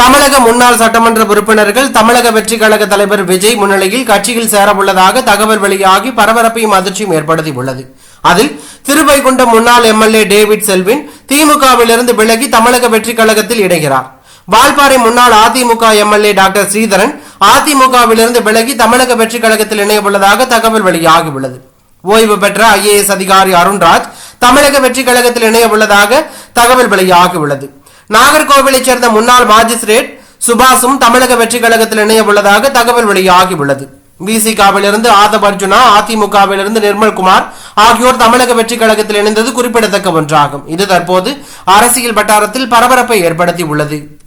தமிழக முன்னாள் சட்டமன்ற உறுப்பினர்கள் தமிழக வெற்றி கழக தலைவர் விஜய் முன்னிலையில் கட்சியில் சேரவுள்ளதாக தகவல் வெளியாகி பரபரப்பையும் அதிர்ச்சியும் ஏற்படுத்தியுள்ளது. அதில் திருவைகுண்டம் முன்னாள் எம்எல்ஏ டேவிட் செல்வின் திமுகவிலிருந்து விலகி தமிழக வெற்றி கழகத்தில் இணைகிறார். வால்பாறை முன்னாள் அதிமுக எம்எல்ஏ டாக்டர் ஸ்ரீதரன் அதிமுகவிலிருந்து விலகி தமிழக வெற்றி கழகத்தில் இணையவுள்ளதாக தகவல் வெளியாகியுள்ளது. ஓய்வு பெற்ற ஐஏஎஸ் அதிகாரி அருண்ராஜ் தமிழக வெற்றி கழகத்தில் இணையவுள்ளதாக தகவல் வெளியாகியுள்ளது. நாகர்கோவிலைச் சேர்ந்த முன்னாள் மாஜிஸ்ட்ரேட் சுபாஷும் தமிழக வெற்றி கழகத்தில் இணைய உள்ளதாக தகவல் வெளியாகியுள்ளது. விசிகாவிலிருந்து ஆதவ் அர்ஜுனா அதிமுகவிலிருந்து நிர்மல்குமார் ஆகியோர் தமிழக வெற்றி கழகத்தில் இணைந்தது குறிப்பிடத்தக்க ஒன்றாகும். இது தற்போது அரசியல் வட்டாரத்தில் பரபரப்பை ஏற்படுத்தி உள்ளது